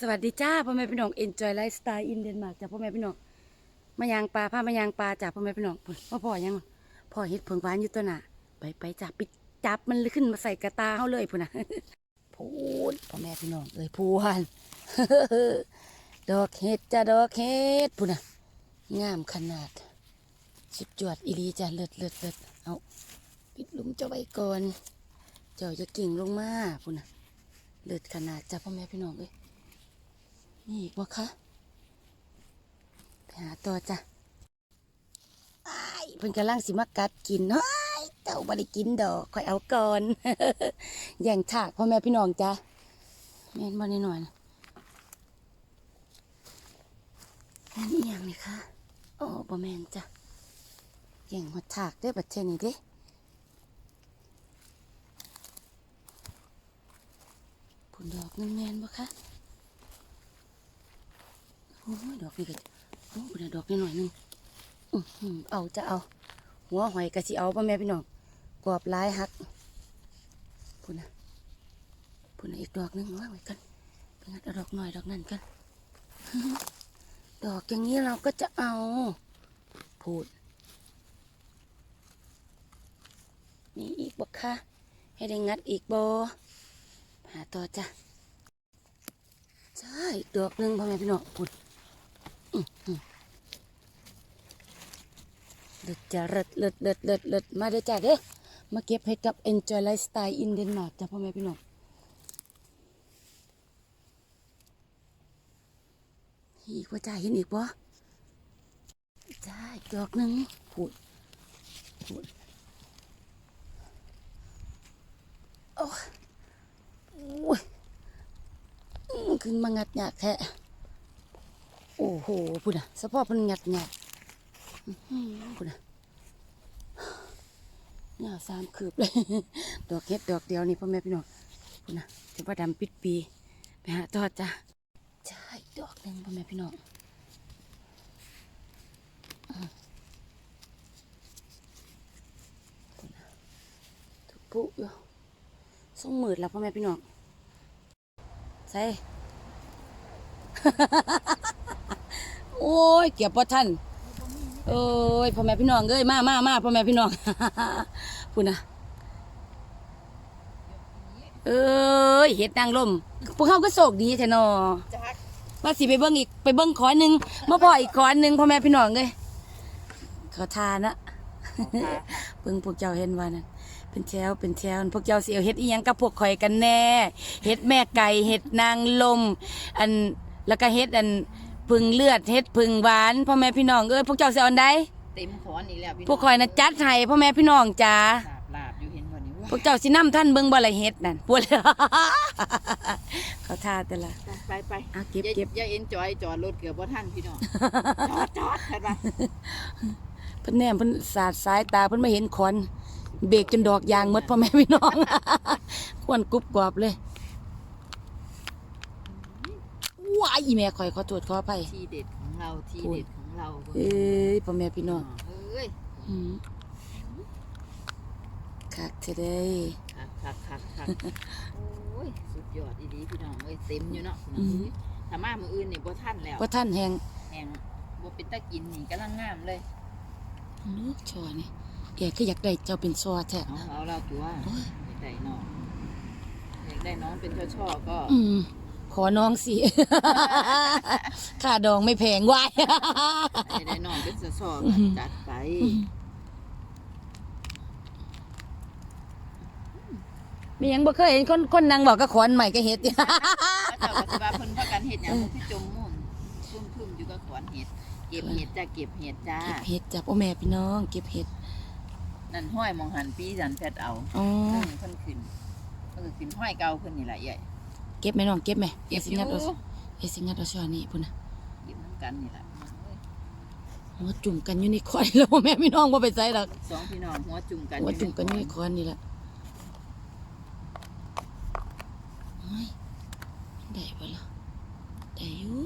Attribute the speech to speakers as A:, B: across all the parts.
A: สวัสดีจ้าพ่อแม่พี่น้อง Enjoy Lifestyle in Denmark จ้าพ่อแม่พี่น้องมายางปลาพามายางปลาจ้าพ่อแม่พี่น้องพุ่นพ่อพ่อยังพ่อเฮ็ดเพิงหวานอยู่ตัวหน่ะไปไปจ้าไปจับมันขึ้นมาใส่กระตาเฮาเลยพุ่นนะพูดพ่อแม่พี่น้องเอ้ยพูนดอกเห็ดจ้าดอกเห็ดพุ่นนะงามขนาดสุดยอดอีหลีจ้าเลิศเลิศเลิศเอาปิดหลุมเจ้าไว้ก่อนเจ้าจะกิ่งลงมาพุ่นนะเลิศขนาดจ้าพ่อแม่พี่น้องเอ้ย นี่อีกวะคะไปหาตัวจ้ะอ้เพิ่นกำลังสิมากัดกินเฮ้ยเต่าบ่ได้กินดอกคอยเอาก่อนแย่งถากพ่อแม่พี่น้องจ้ะแม่นบ่นิดหน่อยนั่นอีหยังนี่คะโอ้บ่แม่นจ้ะแย่งหัวถากด้อบัดเทอนี้เด้ผุนดอกนึงแม่นบ่คะ ดอกนี่ก็โอ้ยดอกนี่หน่อยนึงอือเอาจะเอา หัวหอยกะสิเอาป่ะแม่พี่น้องกรอบลายหักพุ่นนะพุ่นนะอีกดอกนึงว่างไว้กันไปงัดเอาดอกหน่อยดอกนั่นกัน ดอกอย่างนี้เราก็จะเอาพูดนี่อีกบ่คะให้ได้งัดอีกโบหาต่อจ้ะใช่ดอกหนึ่งพ่อแม่พี่น้องปุด เลิศจะเลิศเลิศเลิศเลิศเลิศมาเด้อจ้าเด้อมาเก็บให้กับ Enjoy Lifestyle in Denmark จ้าพ่อแม่พี่น้องอีกว่าจ้าเห็นอีกบ่ใช่ดอกหนึ่งพูดพูดโอ้ยโอ้ยอื้อขึ้นมางัดหยากแท้ โอ้โหพุ่นอะสะพอเพิ่นงัดหยากอื้อหือพุ่นอะหน้าสามคืบเลย ดอกเห็ดดอกเดียวนี่พ่อแม่พี่น้องพุ่นอะถือว่าดำปิดปีไปหาทอดจ้ะใช่ดอกหนึ่งพ่อแม่พี่น้องอื้อพุ่นน่ะทุกปุ๊อยู่ส่งหมืดแล้วพ่อแม่พี่น้องใส่ โอ้ยเก็บพ่ท่านโอ้ยพ่อแม่พี่น้องเอ้ยมามามาพ่อแม่พี่น้องพูดนะเอ้ยเห็ดนางลมพวกเขาก็โศกดีแทนอว่าสิไปเบิ้งอีกไปเบิ้งขอหนึ่งมาพ่ออีกขอหนึ่งพ่อแม่พี่น้องเลยขาทานนะเบิ่งพวกเจ้าเห็นว่านั่นเป็นแถวเป็นแถวพวกเจ้าเสียวเฮ็ดอีหยังกับพวกข่อยกันแน่เฮ็ดแม่ไก่เฮ็ดนางลม อันแล้วก็เฮ็ดอัน พึ่งเลือดเฮ็ดพึ่งหวานพ่อแม่พี่น้องเอ้ยพวกเจ้าเสียอันใด
B: เต็มขอนอีกแล้วพี่
A: พวกข่อยน่ะจัดให้พ่อแม่พี่น้องจ้า
B: ลาบลาบอยู่เห็นวันนี้
A: พวกเจ้าสินํท่านเบิ่งบ่ละเฮ็ดนั่นปวดเขาท่าแต่ละ
B: ไปไป
A: เอาเก็บ
B: อย่า
A: เก็บ
B: อย่าเอ็นจอยจอดรถเกือบว่าท่านพี่น้องจอดจอดเห็นปะ
A: เพิ่นแนมเพิ่นสาดสายตาเพิ่นมาเห็นขอนเบรกจนดอกยางหมดพ่อแม่พี่น้อง ควรกรุบกรอบเลยว้าย อีแม่ข่อยขอโทษขออภัย
B: ทีเด็ดของเราทีเด็ดของเรา
A: เอ้ยพ่อแม่พี่น้อง
B: เอ้ย
A: อืมคักเท่เด้
B: คักคักคักคักโอ้ยสุดยอดอีดีพี่น้องเอ้ยเต็มอยู่เนาะถ้ามามืออื่นนี่บ่ท่านแล้ว
A: ว่าท่านแหง
B: แหงบ่เป็นตะกินนี่กำลังงามเลย
A: ลูกชอนี่แกก็อยากได้เจ้าเป็นซอแท้
B: เอาเอาเราตัวอยากได้น้องอยากได้น้องเป็นช่อช่อๆก็
A: อืม ขอน้องสิ ค่าดองไม่แพงวาย
B: อยากได้น้องเป็นช่อช่อๆก็จัดไป
A: มีหยังบ่เคยเห็นคนคนนางบอกก็ขอนใหม่ก็เฮ็ด
B: พระเจ้าก็สิว่าเพิ่นพากันเฮ็ดหยังคือจมมุ่นซุ่มทุ่มอยู่กับขอนเห็ด เก็บเห็ดจ้าเก็บเห็ดจ้า
A: เก็บเห็ดจับโอ้แม่พี่น้อง เก็บเห็ด
B: นั่นห้อยมองหันปีสันแพทย์เอา
A: อ๋อ
B: เพิ่นเพิ่นขึ้นเพิ่นก็ขึ้นห้อยเก่าเพิ่นนี่แหละใหญ่
A: เก็บไหมน้องเก็บไหม
B: เก็บ
A: สิ
B: อยู่
A: งัดเอาเอสิงัดเอาช้อนนี่พุ่นน่ะ
B: เก็บน้ำกันนี่แหละ
A: หัวจุ่มกันอยู่ในคอนแล้วแม่พี่น้องบ่ไปใส่ดอก
B: สองพี่น้องหัวจุ่มกัน
A: หัวจุ่มกันอยู่ใน
B: ใค
A: อนนี่แหละโอ้ยมันได้บ่ล่ะได้อยู่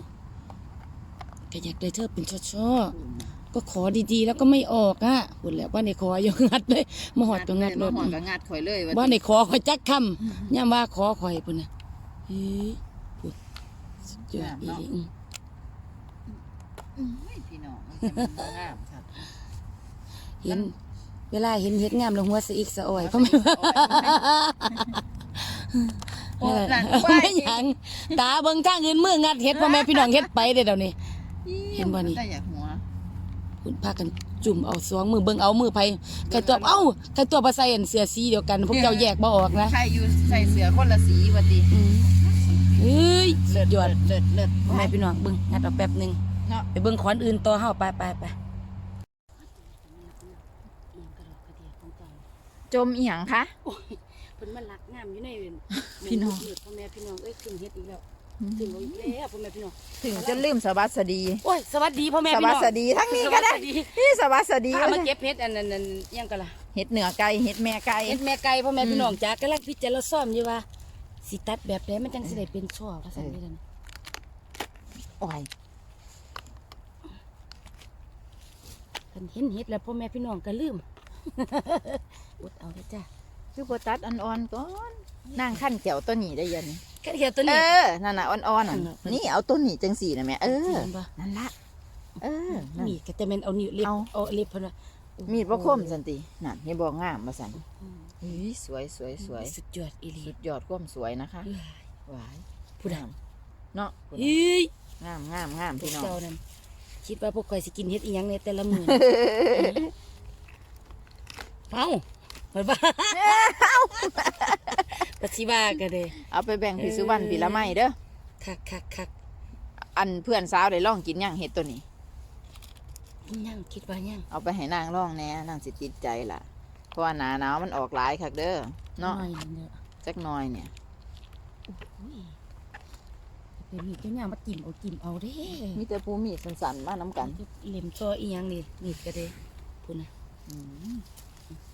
A: ก็อยากได้เธอเป็นช่อๆก็ขอดีๆ แล้วก็ไม่ออกอะพุ่นแหล้วว่าในขออย่างัดเลยมาหอดก็งัดร
B: มา
A: ถ
B: หอดก็งัดข่อยเลยว่า
A: ว่าในขอข่อยจักคำย่ามว่าขอข่อยพุ่นน่ะ เฮ้ยพุ่นจุด
B: งาม
A: อี
B: เนาะ
A: อืม
B: อื้อพี่น้องมันจะมันงามครับ
A: เห็น เวลาเห็นเฮ็ดงามแล้วหัวสะอีกสะอ่อยเพราะไม่
B: โอ้นั่น
A: ไม่หยังตาเบิ่งทางอื่นมืองัดเฮ็ดพ่อแม่พี่น้องเฮ็ดไปเด้อเดี๋ยวนี้ เห็นบ่นี่
B: แต่อยาก หัว
A: คุณพากันจุ่มเอาสองมือเบิ่งเอามือไผไก่ตัวเอ้าไก่ตัวบ่ใส่อันเสื้อสีเดียวกัน พวกเจ้าแยกบ่ออกนะ
B: ใครอยู่ใส่เสื้อคนละสีวะติ
A: อืมเฮ้ยสุ
B: เลิ
A: ด
B: ศ
A: ยอด
B: เลิศเลิศ
A: พ่อแม่พี่น้องเบิ่งงัดเอาแป๊บหนึง
B: เนาะ
A: ไปเบิ่งขอนอื่นต่อเฮาไปไปไป
B: จมอีหยังคะ
A: เพิ่นมาลักงามอยู่ในเว้น
B: พี่น้อง
A: พ่อแม่พี่น้องเอ้ยขึ้นเฮ็ดอีกแล้ว ขึ้นเอาอีกแล้วพ่อแม่พี่น้อง
B: ถึงจะลืมสวัสดี
A: โอ้ยสวัสดีพ่อแม่
B: ส
A: พี่
B: วั
A: น้อง
B: สดีทั้งนี้ก็ได้
A: สวัสดี
B: นี่สวัสดี
A: พามาเก็บเฮ็ดอันนั้นอันอิหยังก็ล่ะ
B: เห็ดเหนือไก่เห็ดแม่ไก่
A: เฮ็ดแม่ไก่พ่อแม่พี่น้องจ๋ากำลังพิจารณาซ่อมอยู่ว่าสิตัดแบบใดมันจังสิได้เป็นช่อว่าซั่นนี่ล่ะ
B: โอ้ย
A: เพิ่นเห็นเฮ็ดแล้วพ่อแม่พี่น้องก็ลืม อดเอาเด้อจ้า
B: คือโบตัดอ่อนๆก่อนนั่งขั้นแก้วตัวนี้ได้ยัน
A: แค่เดียวตัว
B: เอ
A: นี้
B: อ นั่นน่ะอ่อนๆน่ะ
A: อันนั้น
B: นี่เอาตัวนี้จังสี่นะแม่เออ
A: เห็นบ่
B: นั่นละ เออนั่น
A: มีดก็จะแม่นเอานิ้วเล็บ
B: เอา
A: เอาเล็บเพิ่นว่า
B: มีดบ่คมสันตินั่นนี่บ่งามมาสันเฮ้ยสวยสวยสวย
A: สุดยอดอีหลี
B: สุดยอดความสวยนะคะ
A: เอ้ย
B: หวาย
A: ผู้ใด
B: งามเนาะผู้ใด
A: เฮ้ย
B: งามงามงาม
A: พว
B: พี่
A: ก
B: น้อง
A: เจ้านั่นคิดว่าพวกข่อยสิกินเฮ็ดอีหยังในแต่ละมื้อ เอ้าไปบ้า ปฏิบัติกันเลย
B: เอาไปแบ่งพี่สุวรรณปีละไม้เด้อ
A: คักคักคัก
B: อันเพื่อนสาวได้ลองกินย่างเห็ดตัวนี้
A: ยังคิดว่ายัง
B: เอาไปให้นางลองแหน่นางสิติดใจล่ะ เพราะว่าหนาหนาวมันออกหลายคักเด้อเนาะ
A: หอยเนาะ
B: จักหน่อยเนี่ย
A: อุ้ยเป็นมีดเจ้าเนี่ยมากินเอากินเอาเด้
B: มีแต่ผู้มีดสันๆมาน้ำกัน
A: เล็มตัวอีหยังนี่มีดก็เด้พูดนะ
B: อืม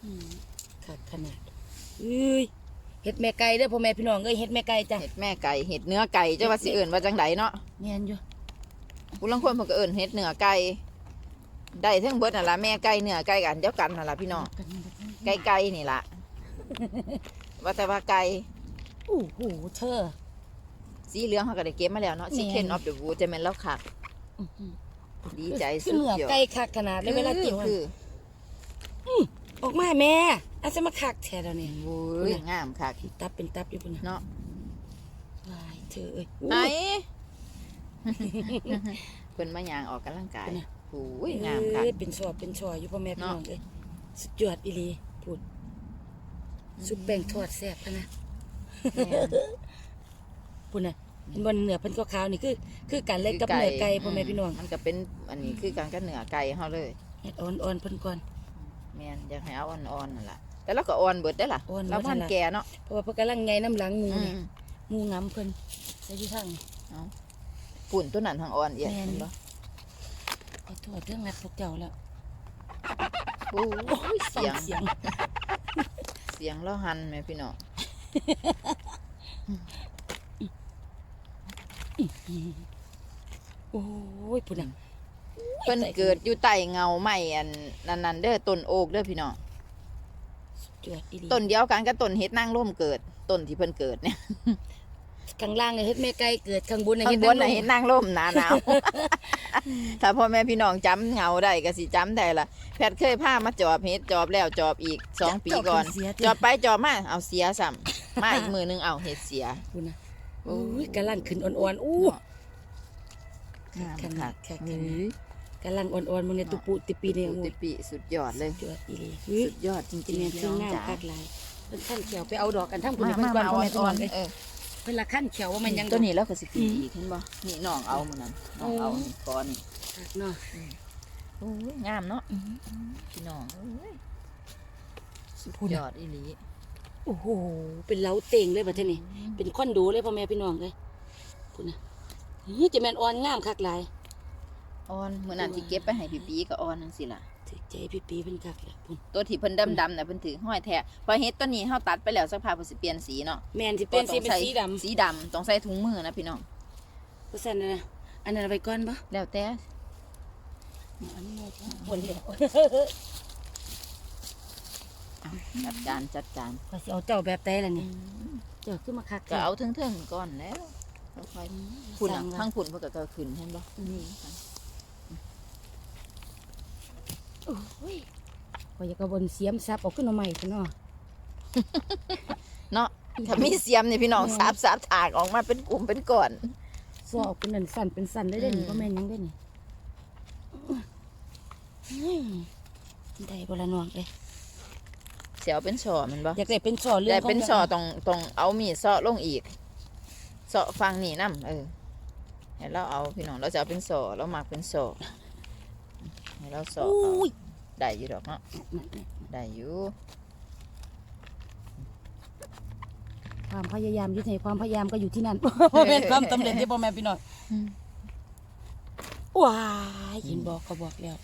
A: อืมคักขนาดเอ้ย เฮ็ดแม่ไก่เด้อพ่อแม่พี่น้องเอ้ยเฮ็ดแม่ไก่จ้ะ
B: เห็ดแม่ไก่เห็ดเนื้อไก่เจ้าว่าสิเอิ่นว่าจังไดเนาะ
A: แม่นอยู่
B: ผู้ลางคนเพิ่นก็เอิ่นเห็ดเนื้อไก่ได้เทั้งเบิดนั่นล่ะแม่ไก่เนื้อไก่กันเดียวกันนั่นล่ะพี่น้อง
A: กันนี่ล่ะ
B: ไก่ไก่นี่ล่ะว่าแต่ว่าไก่
A: โอ้โหเธอ
B: สีเหลืองเขาก็ได้เก็บมาแล้วเนาะ
A: แม่น
B: ชิคเก้นออฟเดอะวูจะเป็นแล้วคัก
A: อื้อหือ
B: ดีใจ
A: คื
B: สุ
A: อ
B: ด
A: เหนือย
B: อด
A: ไก่คักขนาดเลยเวลากิน
B: คือ
A: ออกมาแม่อาจจะมาคักแท้แล้วนี่
B: โอ้ยงามคัก
A: ตับเป็นตับอยู่ปุ่นนะ
B: เนาะ
A: วายเธอเอ้ย
B: ไหนเพิ่นมายางออกกำลังกาย
A: เป็นไง
B: โอ้ยงามคัก
A: เอ้ยเป็นชอเป็นชออยู่พ่อแม่พี่น้อง
B: เนาะ
A: เอ้ยสุดยอดอีหลีพูดสุดแป้งทอดแซ่บพะนะ
B: แม่น
A: พูดนะเห็นบนเนื้อเพิ่นขาวๆนี่คือ คือการเล็กกับเนื้อไก่พ่อแม่พี่น้อง
B: มันก็เป็นอันนี้คือการกับเนื้อไก่เฮาเลย
A: เฮ็ดอ่อนๆเพิ่นก่อน
B: แม่นอยากให้เอาอ่อนๆนั่นล่ะแต่เราก็อ่อนเบิดได้อล่ะ
A: อ่อนเบิด
B: แล้วพัน
A: นั่นล่ะ
B: แก่เนาะ
A: เพราะว่าเพิ่นกำลังไงน้ำหลังหมู
B: อื
A: นี่
B: ม
A: หมูงํเพิ่นใส่อยู่ทางนี่
B: ปุ่นตัวนั้นทางอ่อนเอีย
A: แม่น
B: เห็นบ่
A: ขอโทษเรื่องงัดพวกเจ้าแล้ว
B: โอ้ย
A: ฟั
B: เสี
A: ง
B: ยง
A: เสียง
B: เสียงเราหันแม่พี่น้อง
A: โอ้ยพูดนะ
B: เพิ่นเกิดอยู่ใต้เงาไม้อันนั้นๆเด้อต้นโอกเด้อพี่น้อง
A: สุดยอดอีหลี
B: ต้นเดียวกันกับต้นเฮ็ดนางร่มเกิดต้นที่เพิ่นเกิดเนี่ย
A: ข้างล่างเนี่ยเฮ็ดแม่ไก่เกิดข้างบนเนี่ย
B: ข้า
A: เฮ็
B: ง
A: ด
B: บนน่ะ
A: ง
B: เฮ็ดนางร่มหนาหนาวถ้าพ่อแม่พี่น้องจำเงาได้ก็สิจำได้ล่ะแพทย์เคยพามาจอบเฮ็ดจอบแล้วจอบอีกสองปีก่อน
A: เสีย
B: จอบไปจอบมาเอาเสียซ้ำมาอีกมือนึงเอาเฮ็ดเสีย
A: พูดนะ
B: โอ้
A: โอ้
B: ย
A: ยกำลังขึ้นอ่อนๆอู้
B: งาม
A: ขนา
B: ค่ะ
A: ดแค่
B: เฮ้
A: ขนาด
B: ย
A: กำลังอ่อนๆมันเนี่ยตุปุติปีเนี่ย
B: อุ
A: โอ้
B: ติ
A: ย
B: ปิสุดยอดเลย
A: สุดยอดอีหลี
B: สุดยอดจริ
A: กิน
B: ง
A: แม่
B: ๆพี่
A: ซึ่
B: น้
A: ง
B: อง
A: งาม
B: จ๋า
A: คักหลายเพิ่นขั้นเขียวไปเอาดอกกันทั้งพุ่น
B: มา
A: เพิ่
B: มาน
A: ก่อน
B: มา
A: พ่อ
B: อ่
A: แม่พี่น้
B: อ
A: อนงเอ้ย
B: ๆเออ
A: เพิ่นละขั้นเขียวว่ามันยัง
B: ตัวนี้แล้วก็สิกิน
A: อืม
B: อีกเห็นบ่นี่น้องเอามื้อนั้นน้องเอานี่ก้อนนี่
A: คักเนาะ
B: โอ้ยงามเนาะพี่น้องเอ้ยสุด
A: พูด
B: ย
A: นะ
B: อดอีหลี
A: โอ้โหเป็นเล้าเต่งเลยบัดนี้เป็นคอนโดเลยพ่อแม่พี่น้องเลยพูดนะนี่จะแม่นอ่อนงามคักหลาย
B: อ่อนมื้อนั้นที่เก็บไปให้พี่ปีก็อ่อนจังซี่ล่ะ
A: ถึกใจพี่ปีเป็นคักแหละพุ่น
B: ตัวที่เพิ่นดำๆน่ะเพิ่นถือห้อยแท้พอเฮ็ดตัวนี้เฮาตัดไปแล้วสักพักเพิ่นสิเปลี่ยนสีเนาะ
A: แม่นสิเป็นสีเป็น
B: ต้องใสี
A: ดำ
B: สีดำต้องใส่ถุงมือนะพี่น้อง
A: เพราะฉะนั้นนะอันนั้นเอาไปก่อนปะ
B: แล้วแต่
A: อันนี้เอาไปหมดแล้ว
B: จัดการจัดการ
A: ก็สิเอาเจ้าแบบแต่ละนี่เจ้าขึ้นมาคัก
B: ก็เอาถึงๆก่อนแล้วค่อยๆพุ่น
A: สั่
B: อะ
A: งละ
B: ทั้งพุ่นเพิ่นก็ก็ขึ้นเห็นบ่นี่
A: โอ้ยข่อยอยากกระบนเสียมซับเออกขึ้นมาใหม่พุ่นเนาะ
B: เนาะถ้ามีเสียมนี่พี่น้อง
A: แม่น
B: สาบสาบถากออกมาเป็นกลุ่มเป็นก้อน
A: ซอออกเป็นนั่นสั่นเป็นสั่นได้เด่น
B: อืม
A: ก็แม่นยังได้นี่อื้อได้บ่ละน้องเอ้ย
B: เสียวเป็นช่อแมันบ่
A: อยากได้เป็นซอเรื่อง
B: แต่เป็น
A: ของ
B: ช่อต้องต้องเอามีดเซาะลงอีกเซาะฟังนี่นํเออให้เราเอาพี่น้องเราจะเอาเป็นช่อเรามักเป็นช่อให้เราเซาะเอา
A: อุ้ย
B: ได้อยู่ดอกเนาะได้อยู่
A: ความพยายามอยู่ที่ไหนความพยายามก็อยู่ที่นั่นเป็นความสำเร็จที่พ่อแม่พี่น้อง
B: อืม
A: ว้ายเห็นบอกก็บอกแล้ว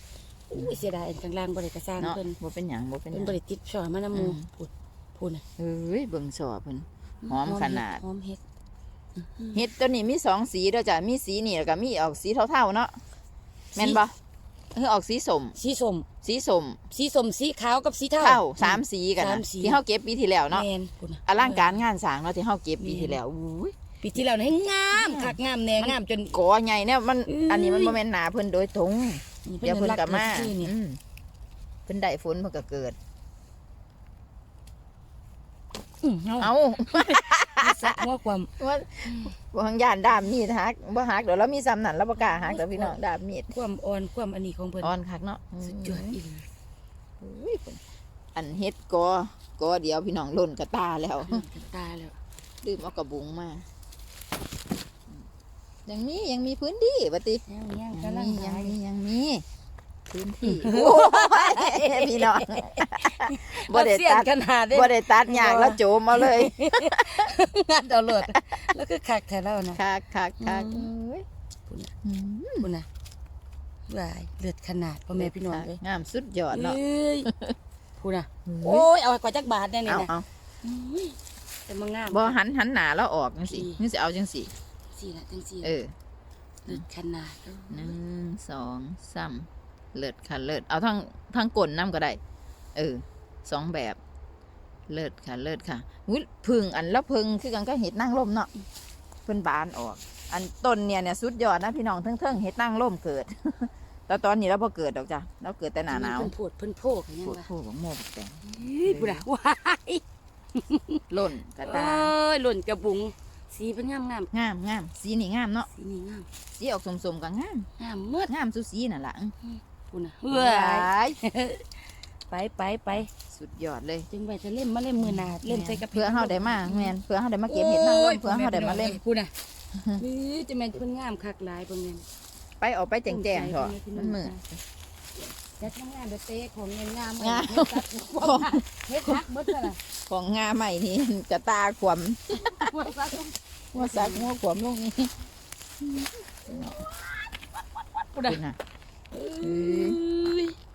A: อุ้ยเสียดายอันข้างล่างบริกระสร้าง
B: เนาะ
A: เพิ่น
B: บ่เป็นหยังบ่เป็นห
A: เป็
B: ยั
A: น
B: ง
A: บริติดช่อมาน้ำหมู
B: อืม
A: พูดพูดนะ
B: เฮ้ยเบิ่งช่อเพิ่นหอมขนาด
A: หอมเฮ็ด
B: เห็ดตัวนี้มีสองสีเด้อจ้ะมีสีนี่แล้วก็มีออกสีเทาๆเนาะแม่นบ่ เออออกสีสม
A: สีส้ม
B: สีสม
A: สีส้มสีขาวกับสีเทา
B: เท่าสามสีกัน
A: สา
B: นะ
A: มสี
B: ที่เฮาเก็บปีที่แล้วเนาะ
A: แมนพูดนะ
B: อลังการงานสร้างเนาะที่เฮาเก็บปีที่แล้วอุ้ย
A: ปีที่แล้วนี่งามคักงามแน่งามจน
B: กอใหญ่เนี่ยมัน
A: เอ้ย
B: อันนี้มันบ่แม่นหนาเพิ่นโดยตรง
A: นี่
B: เดี๋ยวเพิ่นก็มา
A: ชื่อนี่
B: อืมเพิ่นได้ฝนเพิ่นก็เกิด
A: อืมเอา
B: เอ้า
A: สักหัวความ
B: ว่าบ่ทางย่านดามมีดฮักบ่ฮักเดี๋ยวเรามีซ้ำนั่นเราบ่กล้าฮักเดี๋ยวพี่น้องดามมีด
A: ความอ่อนความอันนี้ของเพิ่น
B: อ่อนคักเนาะ
A: สุดยอดอีหลี
B: อุ้ยเพิ่นอันเฮ็ดกอกอเดียวพี่น้องล่นกระตาแล้ว
A: ตายแล้ว
B: ลืมเอากระบุงมายังมียังมีพื้นที่ปฏิ
A: ยังยัง
B: ยัง
A: กำลัง
B: มียัง
A: หา
B: มี
A: อยู่
B: ยังมี พื้นที่โอ้ยพี่น้องบ่ได้
A: เสียน
B: ตัด
A: ขนาดเด้
B: บ่ได้ตัดยากแล้วโจมเอาเลย
A: งานเอาโลดแล้วก็คักแท้แล้วนะ
B: คักคักคัก
A: อืม
B: เอ้ย
A: พุ่นน่ะ
B: อืม
A: คุณนะวายเลือดขนาดพ่อแม่พี่น้องเลย
B: งามสุดยอดเนาะ
A: เอ้ยพูดนะ
B: โอ้
A: โอ้ยเอาให้กว่าจักบาทแน่นี่
B: เอา
A: นะ
B: เอา
A: อุ้ยแต่มางาม
B: บ่หันหันหน้าแล้วออกจังสิ
A: ดี
B: นี่สิเอาจังสิ
A: สี่ละจังสี่
B: เออ
A: เลือดขนาด
B: หนึ่งสองสาม เลิศค่ะเลิศเอาทั้งทั้งกลนน้ำก็ได้ เออสองแบบ เลิศค่ะ เลิศค่ะอุ้ยพึ่งอันแล้วพึ่งคือกันก็เห็ดนั่งร่มเนาะเพิ่นบานออก อันต้นเนี่ยเนี่ยสุดยอดนะพี่น้องเทิงๆเห็ดนั่งร่มเกิดแต่ตอนนี้เราพอเกิดดอกจ้ะเราเกิดแต่หนาหนาว
A: เพิ่นโพดเพิ่นโพกอย่าง
B: พู
A: เงี้
B: ด
A: ย
B: พูดของโมบแต่ง
A: พูดนะว้าย
B: ล่นกระ
A: เอ้
B: ตาย
A: หล่นกระบุง สีเพิ่นงามงาม
B: งามงามสีนี่งามเนาะ
A: สีนี่งาม
B: สีออกสมๆก็งาม
A: งามเมื่อ
B: งามสุสีนั่นล่ะ
A: พูด นะ
B: เฮ้
A: เฮ้ย
B: ย
A: ไปไปไป
B: สุดยอดเลย
A: จึงไปจะเล่มมาเล่มมือหนาเล่มใส่กระ
B: เพื่อเฮาได้มาแม่นเพื่อเฮาได้มาเก็บเห็ดนั่งร่มเพื่อเฮาได้มาเล่ม
A: พูดนะนี่จะแม่นเพิ่นงามคักหลายเพิ่นแม่น
B: ไปออกไปแจ้งแจ้งเถอะมันมืด
A: แต่ทำงานเดอะเต้ของเงินงาม
B: งาม
A: เฮ็ดทักเบิดซะล่ะ
B: ของงาใหม่นี่จะตาขวม
A: หัวซัก
B: หัวสักหัวขวมลงนี่
A: กูได้
B: คุณน่ะ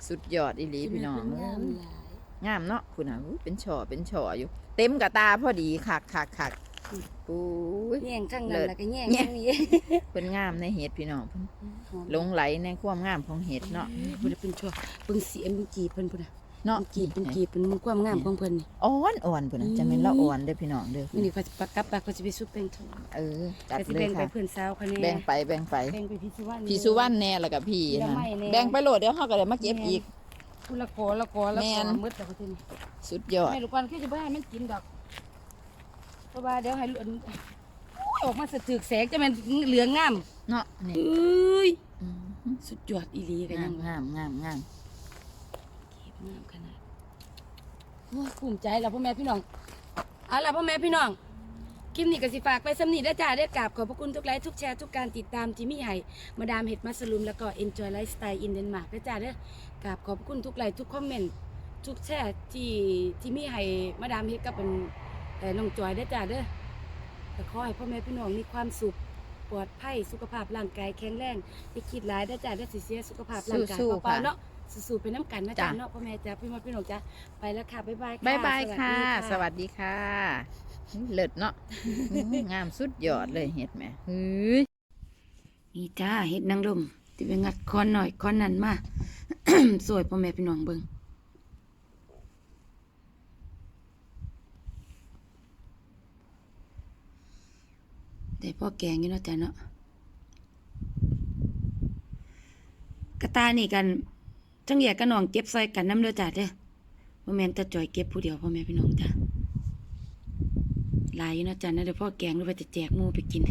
B: สุดยอดอีหลีพี่น้อง
A: งามหลาย
B: งามเนาะคุณน่ะอุ๊ยเป็นช่อเป็นช่ออยู่ เต็มกระตาพอดีคักคักคักปุ้ย
A: แย่งข้างนั้นแล้วก็แย่ง
B: แย่ง
A: ข้างนี้
B: เป็นงามในเห็ดพี่น้องเพิ่นหลงไหลในความงามของเห็ดเนาะ
A: บ่ได้เป็นชั่วเบิ่งสีเบิ่งกีบเพิ่นพุ่นน่ะ
B: เนาะ
A: เบิ่งกีบเบิ่งกีบเป็นมึงความงามของเพิ่นนี่
B: อ่อนอ่อนพุ่นน่ะจะเป็นละอ่อนเด้อพี่น้องเด้อ
A: มื้อนี้ก็สิปากกลับปากก็สิไปซุปเป็นทอง
B: เออจัด
A: ก็สิ
B: เล
A: แบ่
B: ย
A: งไป
B: ค่ะ
A: เพื่อนสาวเขาแน่
B: แบ่งไปแบ่งไป
A: แบ่งไปพี่สุวรรณ
B: พี่สุวรรณแน่แล้วก็พี่
A: พี่ละ
B: นั่น
A: ไม้แน่
B: แบ่งไปโหลดเดี๋ยวเฮาก็ได้มาเก็บอีก
A: ผู้ละกอละกอละ
B: แม่
A: กอนหมดแต่ว่าทีนี้
B: สุดยอด
A: แม่ลูกวันคือจะบ่ให้มันกินดอกเพราะว่าเดี๋ยวให้อันอุ้ยออกมาสะถึกแสงจะแม่นเหลืองงาม
B: เนาะนี่
A: เอ้ย
B: อืม
A: สุดยอดอีหลีกัน
B: งา
A: ยั
B: ม
A: งวะ
B: งามงามงาม
A: เก็บ งามขนาดโอ้ยภูมิใจแล้วพ่อแม่พี่น้องเอาล่ะพ่อแม่พี่น้องคลิปนี้ก็สิฝากไปสำนีได้อจ้าได้อกราบขอบพระคุณทุกไลค์ทุกแชร์ทุกการติดตามที่มีให้มาดามเห็ดมัสลูมแล้วก็ Enjoy Lifestyle in Denmark ได้อจ้าเด้อกราบขอบพระคุณทุกไลค์ทุกคอมเมนต์ทุกแชร์ที่ที่มีให้มาดามเห็ดกับเป็นเอ่อน้องจอยได้อจ้าเด้อแต่ขอให้พ่อแม่พี่น้องมีความสุขปลอดภัยสุขภาพร่างกายแข็งแรงอย่าคิดหลายได้อจ้าได้อสิเสียสุขภาพร่างกาย
B: สู้ๆ
A: เปล่า
B: ค่ะ
A: ๆเนาะ สู้ๆไปน้ำกันนะจ้า
B: จ้ะ
A: เนาะพ่อแม่จ้าพี่มาพี่น้องจ้าไปแล้วค่ะบ๊ายบายค่ะ
B: บายบาย
A: สวัส
B: ค่ะ
A: ดี
B: สวัสดีค่ะเลิศเนาะอืมงามสุดยอดเลยเห็ดแหม่เฮ้ย
A: นี่จ้าเฮ็ดนางลมที่ไปงัดคอนหน่อยคอนนั้นมา สวยพ่อแม่พี่น้องเบิ่งแต่พ่อแกงอยู่เนาะจ้ะเนาะกระตานี่กัน จังแยกกันน้องเก็บซอยกันน้ำเลือจ้าเด้อบ่แม่นแต่จอยเก็บผู้เดียวพ่อแม่พี่น้องจ้าลายอยู่นะจ้านะเดี๋ยวพ่อแกงหรือว่าจะแจกหมูไปกิน